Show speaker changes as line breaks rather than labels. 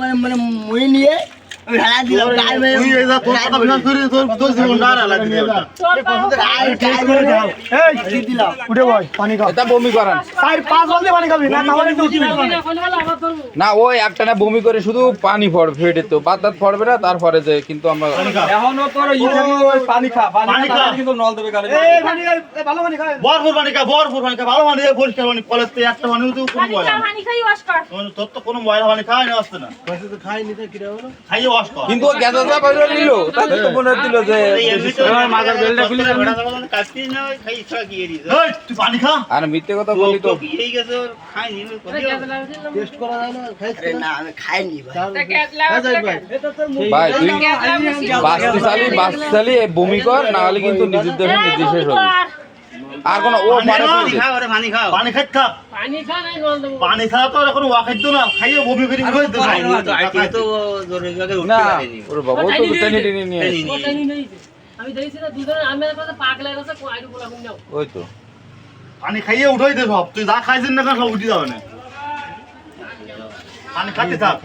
মানে মানে মুড়ি নিয়ে
না
ওই একটা না বমি করে শুধু পানি পড়বে ফেটে তো বাদ দাঁত পড়বে না তারপরে যে কিন্তু আমরা
এখনও তোর ই থাকলে ওই পানি খা পানি
পানি
খা।
খা।
কিন্তু নল দেবে গালে।
খাই এই ভালো পানি খাই।
বরফুর পানি খা বরফুর পানি খা ভালো পানি দিয়ে পরিষ্কার পানি কলেজ থেকে একটা পানি তো কোনো
পানি
ময়লা
পানি খাই ওয়াশ কর।
তোর- তো কোনো ময়লা পানি খাওয়াই না আসতে কর
কিন্তু ও গ্যাস আসা বাইরে নিল। তাহলে তো মনে হচ্ছিল যে
মাথার বেলটা খুলে দেন না।
এই, তুই পানি খা।
আর মিথ্যে কথা বলি তো
আরে না। আমি খাইনি ভাই।
ভাই। তুই চালি চালি বমি কর না হলে কিন্তু নিজের দেহে নিজে শেষ হবে। আর কোনো ও পারে
পানি পানি খাই খা পানি খাওয়া তো এখন ওয়া খাদ্য না খাইয়ে বমি করি করে দে
না ওরে বাবা তো টেনে টেনে নিয়ে আসছে।
আমি দেখছি না দুজনে আমি একটা পাগলা গেছে আইডু বলা হুন যাও।
ওই তো।
পানি খাইয়ে উঠাই দে সব তুই যা খাইছিস না সব উঠে যাবে না। পানি খাতে থাক।